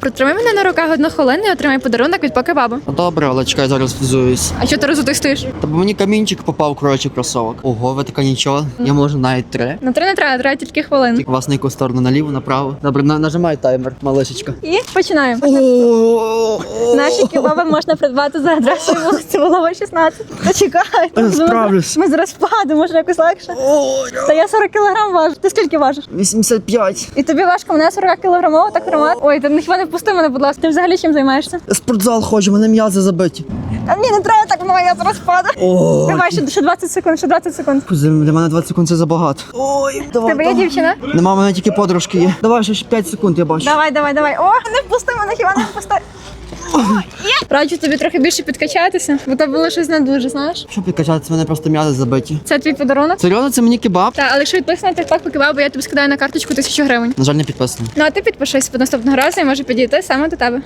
Протримай мене на руках одну хвилину і отримай подарунок від покебабу. Ну добре, але чекай, зараз взуюсь. А що ти розутих стоїш? Та бо мені камінчик попав, коротше, в кросовок. Ого, ви така нічого. Я можу навіть три. На три не треба, треба тільки хвилину. Тільки вас на яку сторону, наліво, направо. Добре, на, нажимай таймер, малишечка. І починаємо. Наші кебаби можна придбати за адресою вулиці Волова, 16. Та чекай. Я справлюсь. Ми зараз впадемо, може якось легше. Та я 40 кілограм важу. Ти скільки важиш? 85. І тобі важко мене 40 кілограмово, так тримати. Ой, ти хіба не впусти мене, будь ласка. Ти взагалі чим займаєшся? Спортзал ходжу, мене м'язи забиті. Та ні, не треба так моя зараз паду. Давай, ще, ще 20 секунд, ще 20 секунд. для мене 20 секунд це забагато. Ой, давай. Тебе є дівчина? Нема, в мене тільки подружки є. Давай ще 5 секунд, я бачу. Давай, давай, давай. О, не впусти мене, хіба не впусти. Раджу тобі трохи більше підкачатися, бо то було щось не дуже, знаєш. Що підкачатися, мене просто м'язи забиті. Це твій подарунок. Серйозно, це мені кебаб? Так, але якщо підписаний на TikTok по кебабу, я тобі скидаю на карточку тисячу гривень. На жаль, не підписано. Ну а ти підпишись наступного разу і може підійти саме до тебе.